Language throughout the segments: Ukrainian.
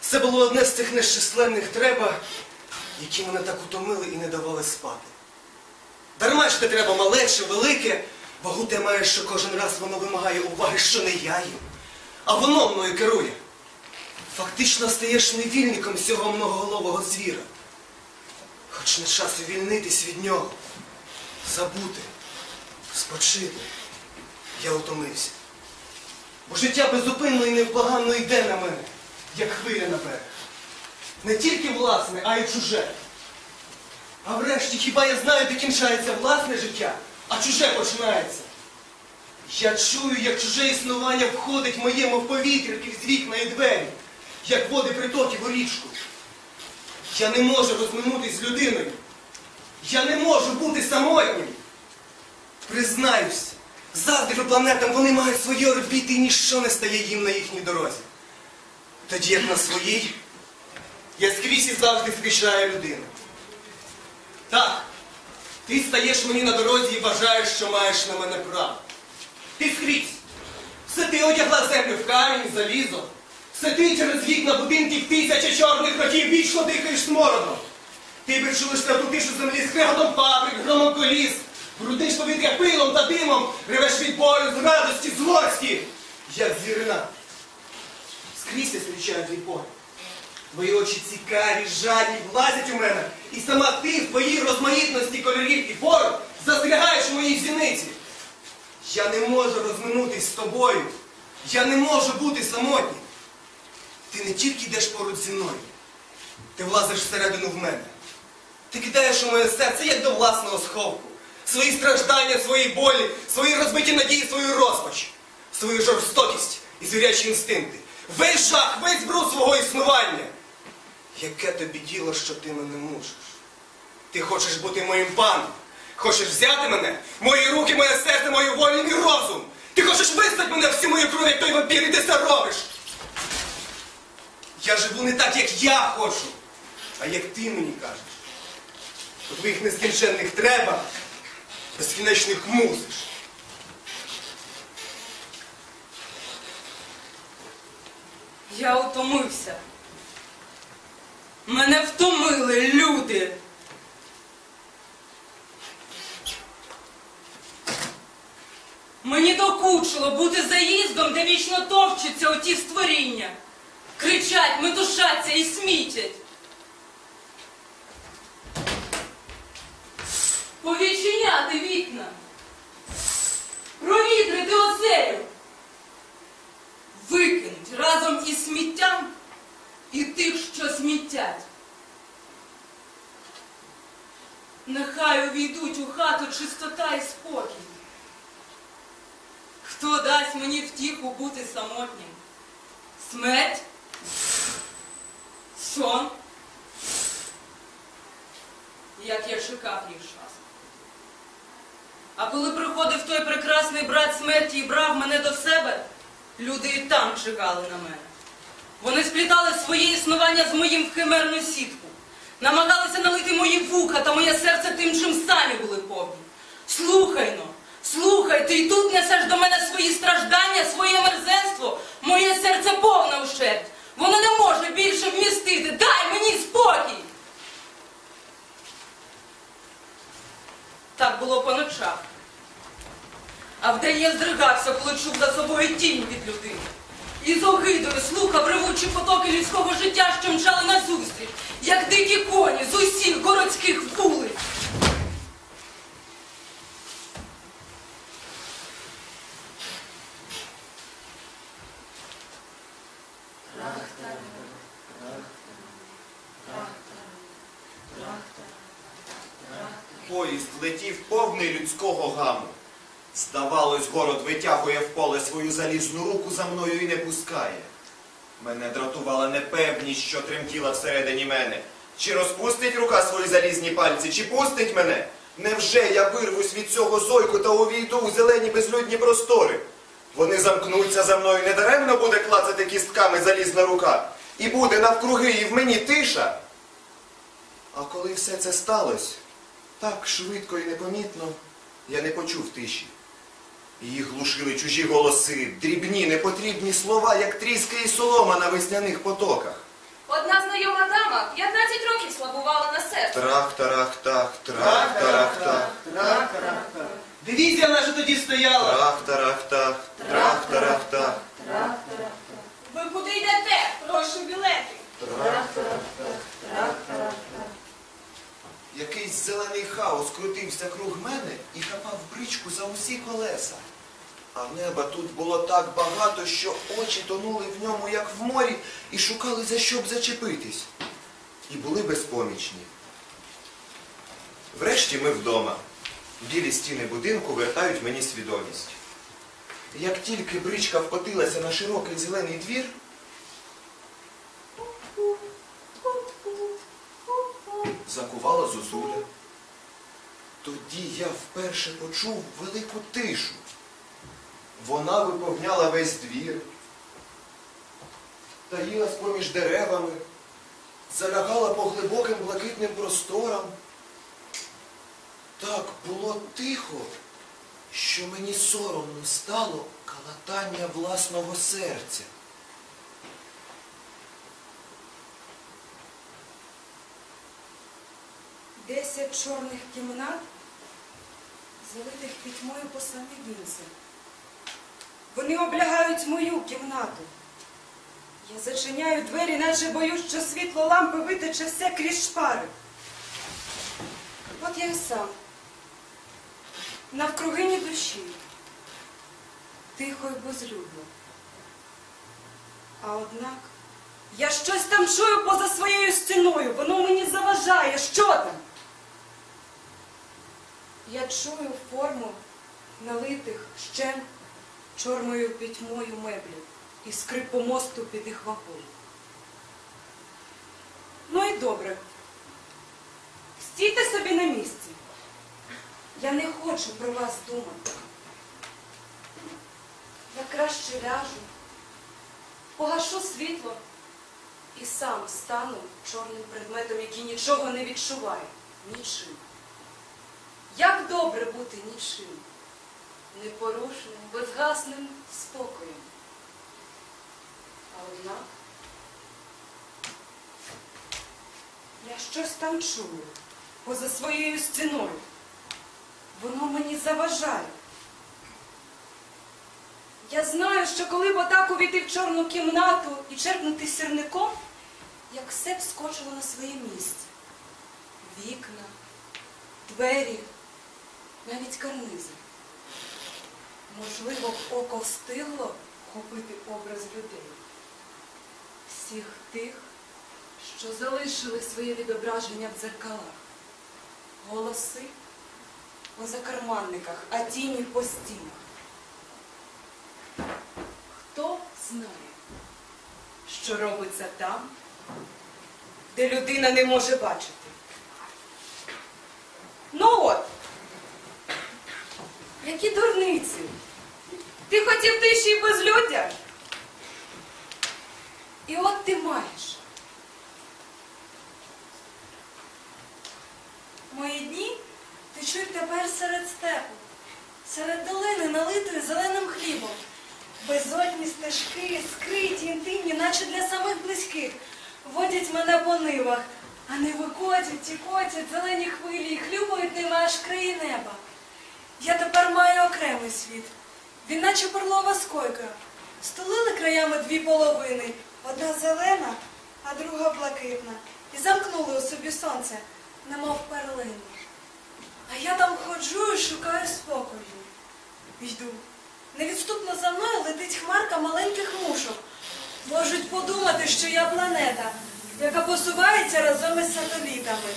Це було одне з цих нещисленних треба, які мене так утомили і не давали спати. Дарма ж те треба мале чи велике, вагу те має, що кожен раз воно вимагає уваги, що не я їм, а воно мною керує. Фактично стаєш невільником цього многоголового звіра. Хоч не час увільнитись від нього, забути, спочити. Я утомився. Життя безупинно і невблаганно йде на мене, як хвиля на берег. Не тільки власне, а й чуже. А врешті хіба я знаю, де кінчається власне життя, а чуже починається. Я чую, як чуже існування входить в моє, мов повітря крізь вікна і двері, як води притоків у річку. Я не можу розминутись з людиною. Я не можу бути самотнім. Признаюсь, заздрю планетам вони мають свої орбіти і ніщо не стає їм на їхній дорозі. Тоді як на своїй, я скрізь і завжди зустрічаю людину. Так, ти стаєш мені на дорозі і вважаєш, що маєш на мене право. Ти скрізь. Все ти одягла землю в камінь, залізо. Все ти через вікна будинків тисячі чорних років вічно дихаєш смородом. Ти відчуєш ту тишу землі з криготом фабрик, громом коліс, брудиш повітря пилом та димом, ревеш від болю, з радості, злості, як звірина. Скрізь я зустрічаю твій погляд. Твої очі цікаві, жадні, влазять у мене, і сама ти в твоїй розмаїтності кольорів і форм застрягаєш у моїй зіниці. Я не можу розминутись з тобою. Я не можу бути самотнім. Ти не тільки йдеш поруч зі мною, ти влазиш всередину в мене. Ти кидаєш у моє серце як до власного сховку. Свої страждання, свої болі, свої розбиті надії, свою розпач, свою жорстокість і звірячі інстинкти. Весь жах, весь бруд свого існування. Яке тобі діло, що ти мене мучиш? Ти хочеш бути моїм паном? Хочеш взяти мене? Мої руки, моє серце, мою волю, мій розум. Ти хочеш вистати мене всю мою кров, як той вампір, і ти це робиш. Я живу не так, як я хочу, а як ти мені кажеш. У твоїх нескінченних треба, безкінечних мусиш. Я утомився. Мене втомили люди. Мені докучило бути заїздом, де вічно товчаться оті створіння. Кричать, метушаться і смітять. Повідчиняти вікна. Провітрити оселю. Викинуть разом із сміттям і тих, що сміттять. Нехай увійдуть у хату чистота і спокій. Хто дасть мені втіху бути самотнім? Смерть? Сон? Як я чекав їх час. А коли приходив той прекрасний брат смерті і брав мене до себе, люди і там чекали на мене. Вони сплітали своє існування з моїм в химерну сітку, намагалися налити мої вуха та моє серце тим, чим самі були повні. Слухай но, слухай, ти й тут несеш до мене свої страждання, своє мерзенство, моє серце повне ущерть. Воно не може більше вмістити. Дай мені спокій. Так було по ночах. А вдень я здригався, коли чув за собою тінь від людини. І з огидою слухав ревучі потоки людського життя, що мчали назустріч, як дикі коні з усіх городських вулиць. Повний людського гаму. Здавалось, город витягує в поле свою залізну руку за мною і не пускає. Мене дратувала непевність, що тремтіла всередині мене. Чи розпустить рука свої залізні пальці, чи пустить мене? Невже я вирвусь від цього зойку та увійду у зелені безлюдні простори? Вони замкнуться за мною, недаремно буде клацати кістками залізна рука, і буде навкруги і в мені тиша. А коли все це сталося, так швидко і непомітно я не почув тиші. Її глушили чужі голоси, дрібні, непотрібні слова, як тріска і солома на весняних потоках. Одна знайома дама 15 років слабувала на серце. Трах, тарах, тах, трах, тарах, тах. Трак-тарах-так. Дивізія наша тоді стояла. Трах, тарах, тах, трах, тарах, тах. Ви куди йдете? Прошу білети. Якийсь зелений хаос крутився круг мене і хапав бричку за усі колеса. А неба тут було так багато, що очі тонули в ньому, як в морі, і шукали за що б зачепитись. І були безпомічні. Врешті ми вдома. Білі стіни будинку вертають мені свідомість. Як тільки бричка вкотилася на широкий зелений двір, закувала зозуля. Тоді я вперше почув велику тишу. Вона виповняла весь двір, таїлась поміж деревами, залягала по глибоким блакитним просторам. Так було тихо, що мені соромно стало калатання власного серця. Десять чорних кімнат, залитих пітьмою по самі вінці. Вони облягають мою кімнату. Я зачиняю двері, наче боюсь, що світло лампи витече все крізь шпари. От я й сам. Навкругині душі. Тихо й безлюдно. А однак я щось там чую поза своєю стіною. Воно мені заважає. Що там? Я чую форму налитих ще чорною пітьмою меблів і скрип помосту під їх вагою. Ну і добре. Стійте собі на місці. Я не хочу про вас думати. Я краще ляжу, погашу світло і сам стану чорним предметом, який нічого не відчуває. Нічим. Як добре бути нічим, непорушним, безгасним спокоєм. А однак я щось там чую поза своєю стіною. Воно мені заважає. Я знаю, що коли б отак увійти в чорну кімнату і черпнути сірником, як все б скочило на своє місце. Вікна, двері, навіть карнизи. Можливо, око встигло хопити образ людей. Всіх тих, що залишили своє відображення в дзеркалах. Голоси по закарманниках, а тіні по стінах. Хто знає, що робиться там, де людина не може бачити? Ну от, які дурниці. Ти хотів тиші і безлюдя? І от ти маєш. Мої дні течуть тепер серед степу, серед долини, налитої зеленим хлібом. Безодні стежки, скриті, інтимні, наче для самих близьких, водять мене по нивах, а не виходять і котять зелені хвилі і хлюпають ними аж краї неба. Я тепер маю окремий світ. Він наче перлова скойка. Стулили краями дві половини, одна зелена, а друга блакитна. І замкнули у собі сонце, немов перлину. А я там ходжу і шукаю спокою. Йду. Невідступно за мною летить хмарка маленьких мушок. Можуть подумати, що я планета, яка посувається разом із сателітами.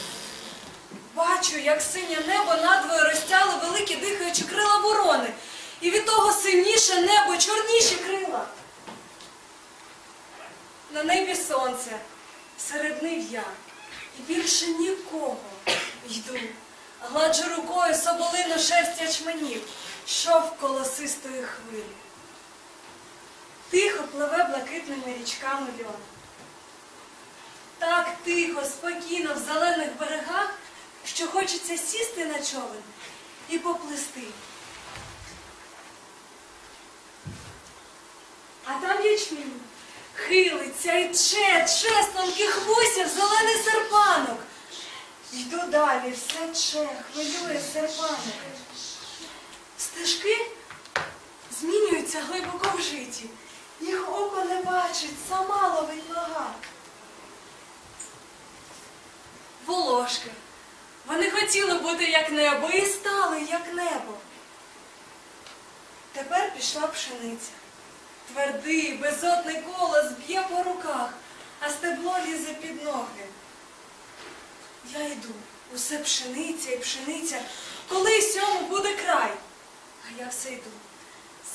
Бачу, як синє небо надвоє розтяли великі дихаючі крила ворони. І від того сильніше небо, чорніші крила. На небі сонце, серед нив я. І більше нікого йду. Гладжу рукою соболину шерсть ячменів, шов колосистої хвилі. Тихо пливе блакитними річками льон. Так тихо, спокійно в зелених берегах, що хочеться сісти на човен і поплисти. А там ячмінь, Хилиться і че, че з тонких вусів зелений серпанок. Йду далі, все че, хвилює серпанок. Стежки змінюються глибоко в житті. Їх око не бачить, сама ловить нога. Волошки. Вони хотіли бути як небо і стали як небо. Тепер пішла пшениця. Твердий, безотний колос б'є по руках, а стебло лізе під ноги. Я йду, усе пшениця і пшениця, колись цьому буде край. А я все йду,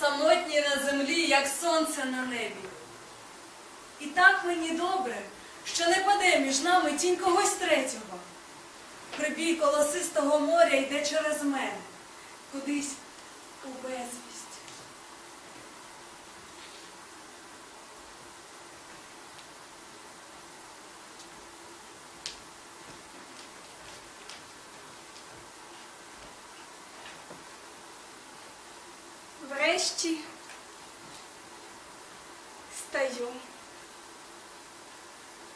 самотній на землі, як сонце на небі. І так мені добре, що не паде між нами тінь когось третього. Прибій колосистого моря йде через мене, кудись у безвість. Врешті стаю.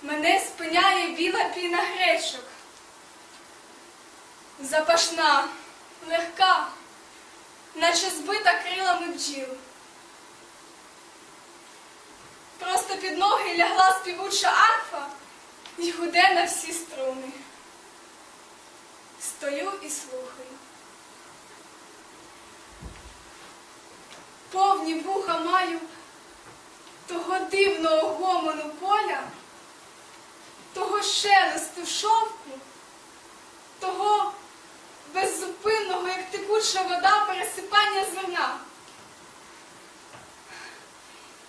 Мене спиняє біла піна гречок. Запашна, легка, наче збита крилами бджіл. Просто під ноги лягла співуча арфа і гуде на всі струни. Стою і слухаю. повні вуха маю того дивного гомону поля, того шелесту шовку, того беззупинного, як текуча вода, пересипання зерна.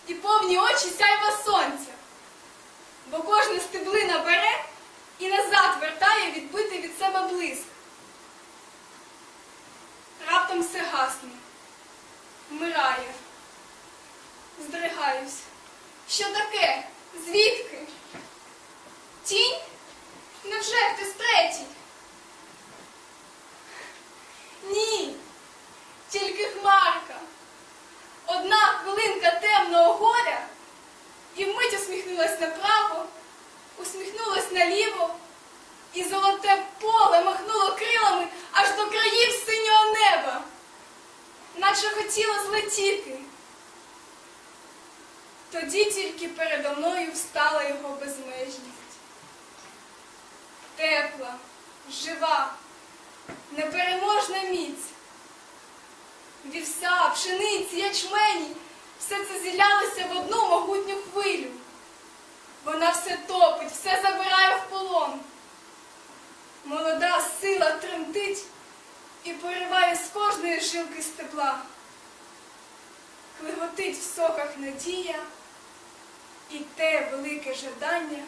І повні очі сяйва сонця, бо кожна стеблина бере і назад вертає відбитий від себе блиск. Раптом все гасне вмирає. Здригаюсь. Що таке? Звідки? Тінь? Невже хтось третій? Ні, тільки хмарка. Одна хвилинка темного горя і вмить усміхнулась направо, усміхнулась наліво, і золоте поле махнуло крилами аж до країв синього неба наче хотіла злетіти. Тоді тільки передо мною встала його безмежність. Тепла, жива, непереможна міць. Вівса, пшениці, ячмені, все це зілялося в одну могутню хвилю. Вона все топить, все забирає в полон. Молода сила тремтить і пориває з кожної жилки стебла. Клиготить в соках надія і те велике жадання,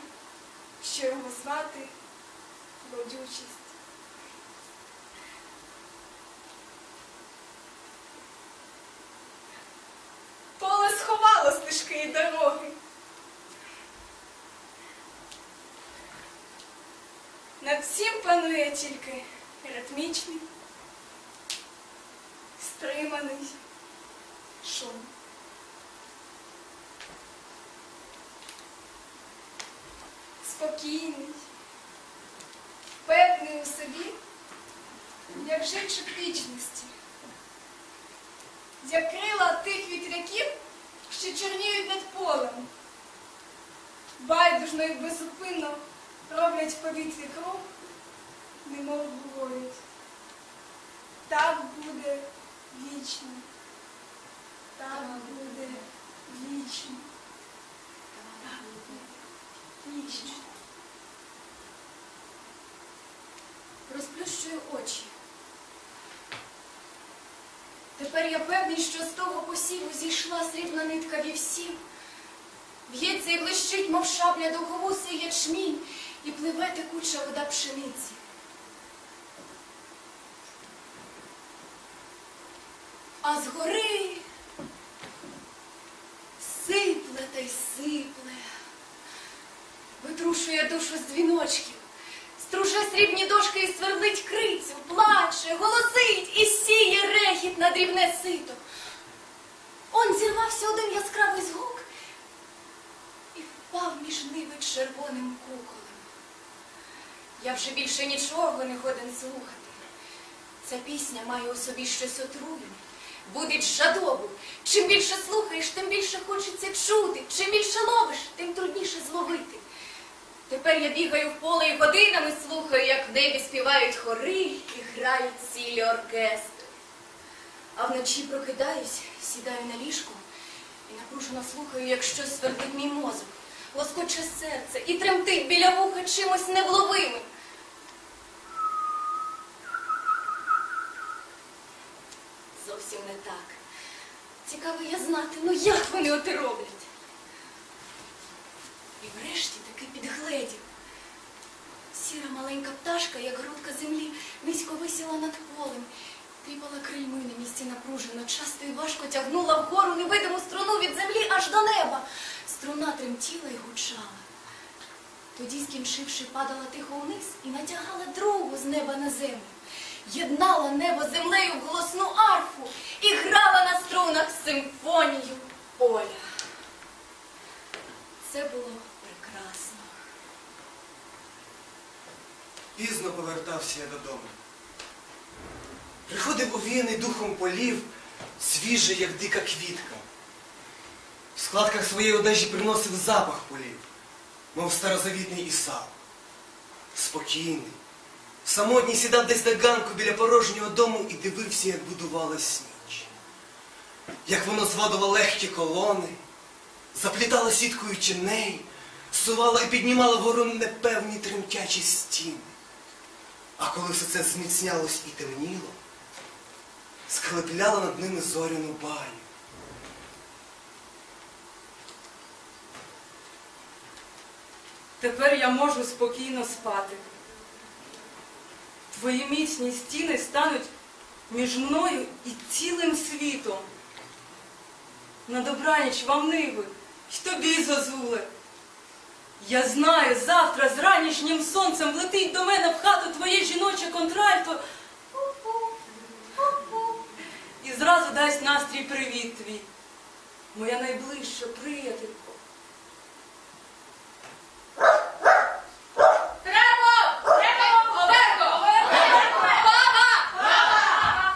що його звати родючість. Поле сховало стежки і дороги. Над всім панує тільки ритмічний стриманий шум. Спокійний, певний у собі, як живчик вічності, як крила тих вітряків, що чорніють над полем, байдужно і беззупинно роблять в повітрі круг, немов говорять. Так буде вічно. Так буде вічно. Так буде вічно. Розплющую очі. Тепер я певний, що з того посіву зійшла срібна нитка вівсів. В'ється і блищить, мов шабля довговусий ячмінь, і пливе текуча вода пшениці. А згори сипле та й сипле, витрушує душу з дзвіночків, струже срібні дошки і сверлить крицю, плаче, голосить і сіє рехіт на дрібне сито. Он зірвався один яскравий згук, і впав між ниви червоним куколем. Я вже більше нічого не годен слухати. Ця пісня має у собі щось отруєне, будить жадобу. Чим більше слухаєш, тим більше хочеться чути. Чим більше ловиш, тим трудніше зловити. Тепер я бігаю в поле і годинами слухаю, як в небі співають хори і грають цілі оркестри. А вночі прокидаюсь, сідаю на ліжку і напружено слухаю, як щось свердить мій мозок, лоскоче серце і тремтить біля вуха чимось невловимим. Зовсім не так. Цікаво я знати, ну як вони оте роблять. І врешті таки підгледів. Сіра маленька пташка, як грудка землі, низько висіла над полем, тріпала крильми на місці напружено, часто і важко тягнула вгору невидиму струну від землі аж до неба. Струна тремтіла і гучала. Тоді, скінчивши, падала тихо вниз і натягала другу з неба на землю. Єднала небо землею в голосну арфу і грала на струнах симфонію поля. Це було прекрасно. Пізно повертався я додому. Приходив увіяний духом полів, свіжий, як дика квітка. В складках своєї одежі приносив запах полів, мов старозавітний Ісав. Спокійний, самотній сідав десь на ганку біля порожнього дому і дивився, як будувалась ніч. Як воно зводило легкі колони, заплітало сіткою тіней, сувало і піднімало вгору непевні тремтячі стіни. А коли все це зміцнялось і темніло, склепляло над ними зоряну баню. Тепер я можу спокійно спати. Твої міцні стіни стануть між мною і цілим світом. На добраніч вам ниви, й тобі зозуле. Я знаю, завтра з ранішнім сонцем влетить до мене в хату твоє жіноче контральто і зразу дасть настрій привіт твій. Моя найближча приятелько. Треба! Треба! Оверко! Баба!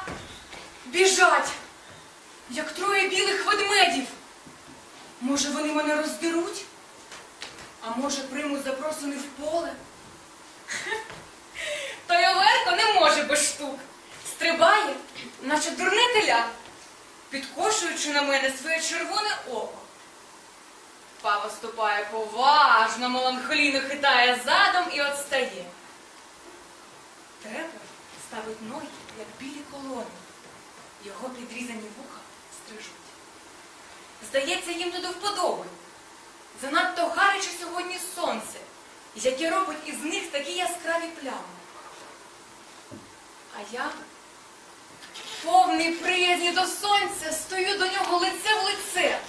Біжать, як троє білих ведмедів. Може, вони мене роздеруть? А може, приймуть запросини в поле? Той Оверко не може без штук. Стрибає, наче дурне теля, підкошуючи на мене своє червоне око. Пава ступає поважно, меланхолійно хитає задом і отстає. Трепер ставить ноги, як білі колони. Його підрізані вуха стрижуть. Здається, їм не до вподоби. Занадто гаряче сьогодні сонце, яке робить із них такі яскраві плями. А я, повний приязні до сонця, стою до нього лице в лице.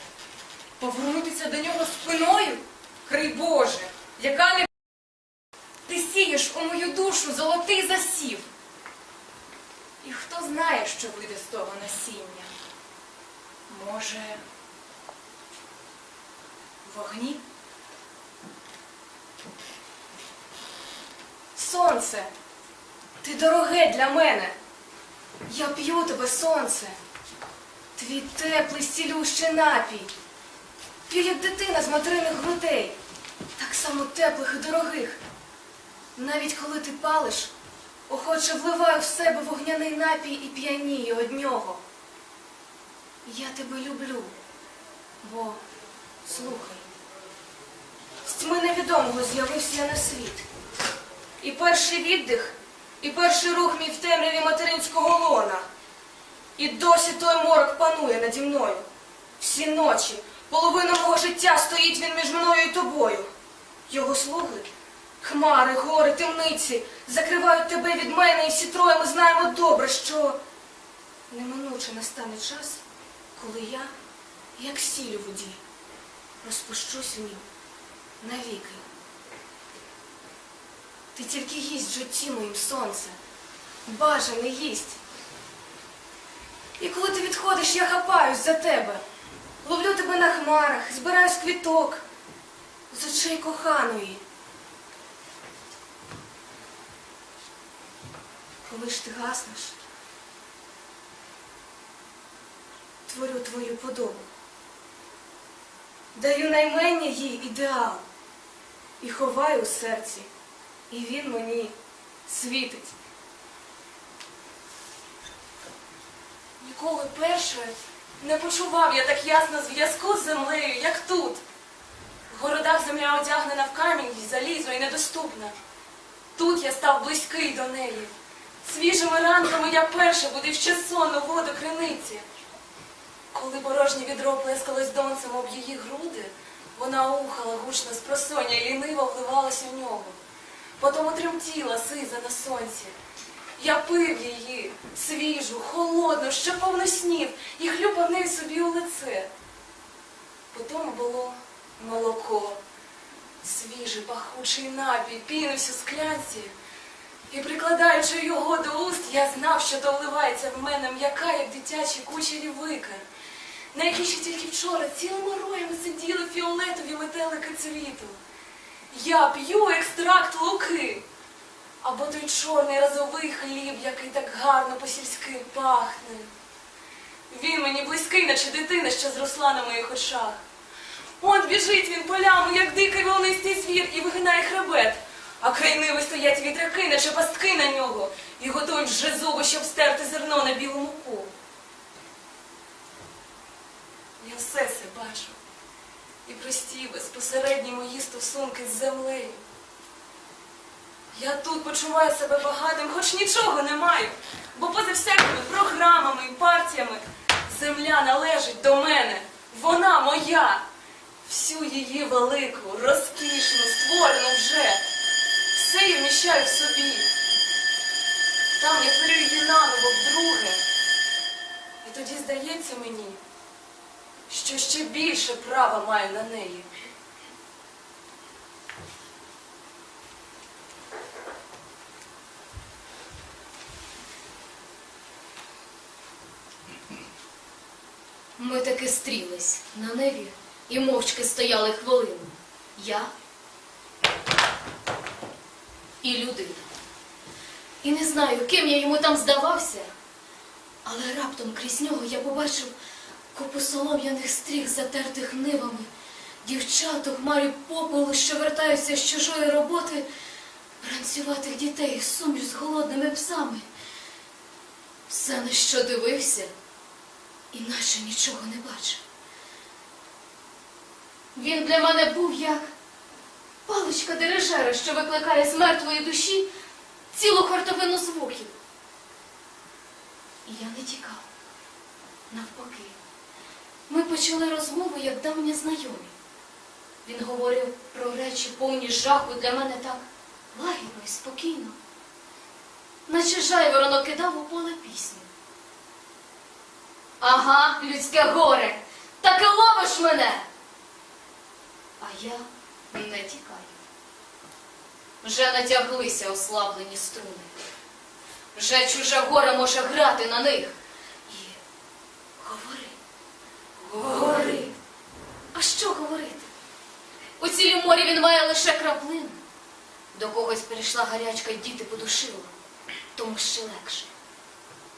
Повернутися до нього спиною, крий Боже, яка не ти сієш у мою душу золотий засів. І хто знає, що вийде з того насіння? Може, вогні? Сонце, ти дороге для мене. Я п'ю тебе, сонце. Твій теплий стілющий напій. П'ю, як дитина з материних грудей, так само теплих і дорогих. Навіть коли ти палиш, охоче вливаю в себе вогняний напій і п'янію од нього. Я тебе люблю, бо слухай. З тьми невідомого з'явився я на світ. І перший віддих, і перший рух мій в темряві материнського лона. І досі той морок панує наді мною. Всі ночі, половина мого життя стоїть він між мною і тобою. Його слуги, хмари, гори, темниці закривають тебе від мене, і всі троє ми знаємо добре, що неминуче настане час, коли я, як сіль у воді, розпущусь в нім навіки. Ти тільки їсть в житті моїм сонце, бажане їсть. І коли ти відходиш, я хапаюсь за тебе, ловлю тебе на хмарах, збираю з квіток. з очей коханої. Коли ж ти гаснеш, творю твою подобу. Даю наймення їй ідеал і ховаю у серці, і він мені світить. Ніколи перше не почував я так ясно зв'язку з землею, як тут. В городах земля одягнена в камінь, залізо і недоступна. Тут я став близький до неї. Свіжими ранками я перше будив ще сонну воду криниці. Коли порожнє відро плескалось донцем об її груди, вона ухала гучно з просоння і ліниво вливалась у нього. Потому тремтіла сиза на сонці. Я пив її, свіжу, холодну, ще повну снів, і хлюпав нею собі у лице. Потім було молоко, свіжий пахучий напій, пінився у склянці. І прикладаючи його до уст, я знав, що то вливається в мене м'яка, як дитячі кучері викар, на якій ще тільки вчора цілими роями сиділи фіолетові метелики цвіту. Я п'ю екстракт луки. Або той чорний разовий хліб, який так гарно по-сільськи пахне. Він мені близький, наче дитина, що зросла на моїх очах. От біжить він полями, як дикий волнистий звір, і вигинає хребет. А край стоять вітряки, наче пастки на нього, і готують вже зуби, щоб стерти зерно на білу муку. Я все це бачу. І прості безпосередні мої стосунки з землею. Я тут почуваю себе багатим, хоч нічого не маю, бо поза всякими програмами і партіями земля належить до мене. Вона моя. Всю її велику, розкішну, створену вже. Все я вміщаю в собі. Там я творю її наново вдруге. І тоді здається мені, що ще більше права маю на неї. Ми таки стрілись на небі і мовчки стояли хвилину. Я і людина. І не знаю, ким я йому там здавався, але раптом крізь нього я побачив купу солом'яних стріх, затертих нивами, дівчат у хмарі попелу, що вертаються з чужої роботи, ранцюватих дітей, сумлю з голодними псами. Все, на що дивився, іначе нічого не бачив. Він для мене був як паличка дирижера, що викликає з мертвої душі цілу хартовину звуків. І я не тікав. Навпаки, ми почали розмову як давні знайомі. Він говорив про речі повні жаху для мене так лагідно і спокійно, наче жайворонок кидав у поле пісню. Ага, людське горе, так і ловиш мене. А я не тікаю. Вже натяглися ослаблені струни. Вже чуже горе може грати на них. І говори, говори. А що говорити? У цілім морі він має лише краплину. До когось перейшла гарячка й діти подушила, тому ще легше.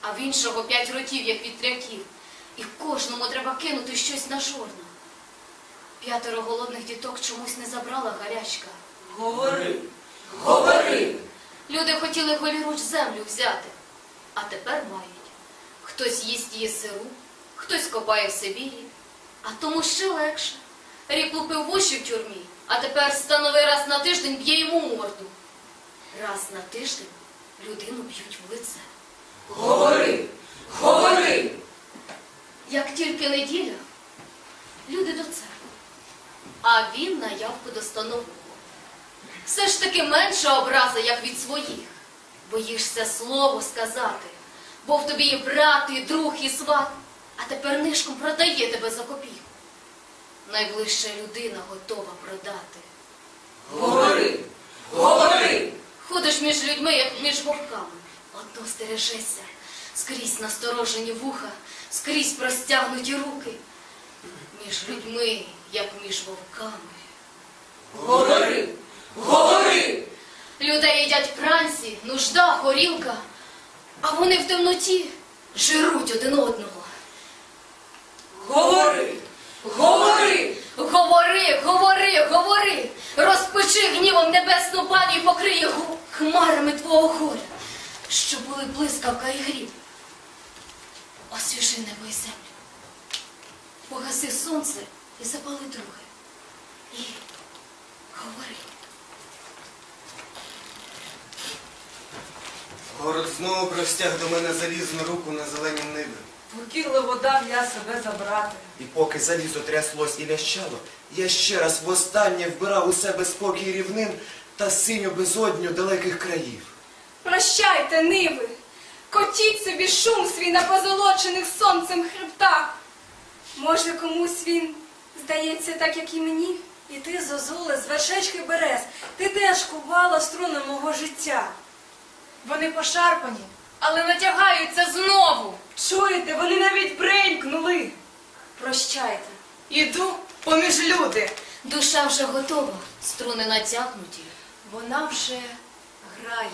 А в іншого п'ять років, як вітряків, і кожному треба кинути щось на жорна. П'ятеро голодних діток чомусь не забрала гарячка. Говори, говори. Люди хотіли голіруч землю взяти, а тепер мають. Хтось їсть її сиру, хтось копає в Сибірі, а тому ще легше. Рік лупив вуші в тюрмі, а тепер становий раз на тиждень б'є йому морду. Раз на тиждень людину б'ють в лице. Говори, говори. Як тільки неділя, люди до церкви, а він на явку до станового. Все ж таки менша образа, як від своїх. Боїшся слово сказати, бо в тобі і брат, і друг, і сват, а тепер нишком продає тебе за копійку. Найближча людина готова продати. Говори, говори. Ходиш між людьми, як між вовками. Одно стережешся, скрізь насторожені вуха, скрізь простягнуті руки. Між людьми, як між вовками. Говори! Говори! Людей їдять пранці, нужда, горілка, а вони в темноті жируть один одного. Говори! Говори! Говори, говори, говори, розпечи гнівом небесну пані і покриє хмарами твого горя, що були блискавка і грім. Освіжи небо і землю, погаси сонце і запали друге. І говори. Город знову простяг до мене залізну руку на зелені ниви. Покірливо дав я себе забрати. І поки залізо тряслось і лящало, я ще раз востаннє вбирав у себе спокій рівнин та синю безодню далеких країв. Прощайте, ниви, котіть собі шум свій на позолочених сонцем хребтах. Може, комусь він здається так, як і мені? І ти, Зозуле, з вершечки берез, ти теж кувала струни мого життя. Вони пошарпані, але натягаються знову. Чуєте, вони навіть бренькнули. Прощайте. Іду поміж люди. Душа вже готова, струни натягнуті, вона вже грає.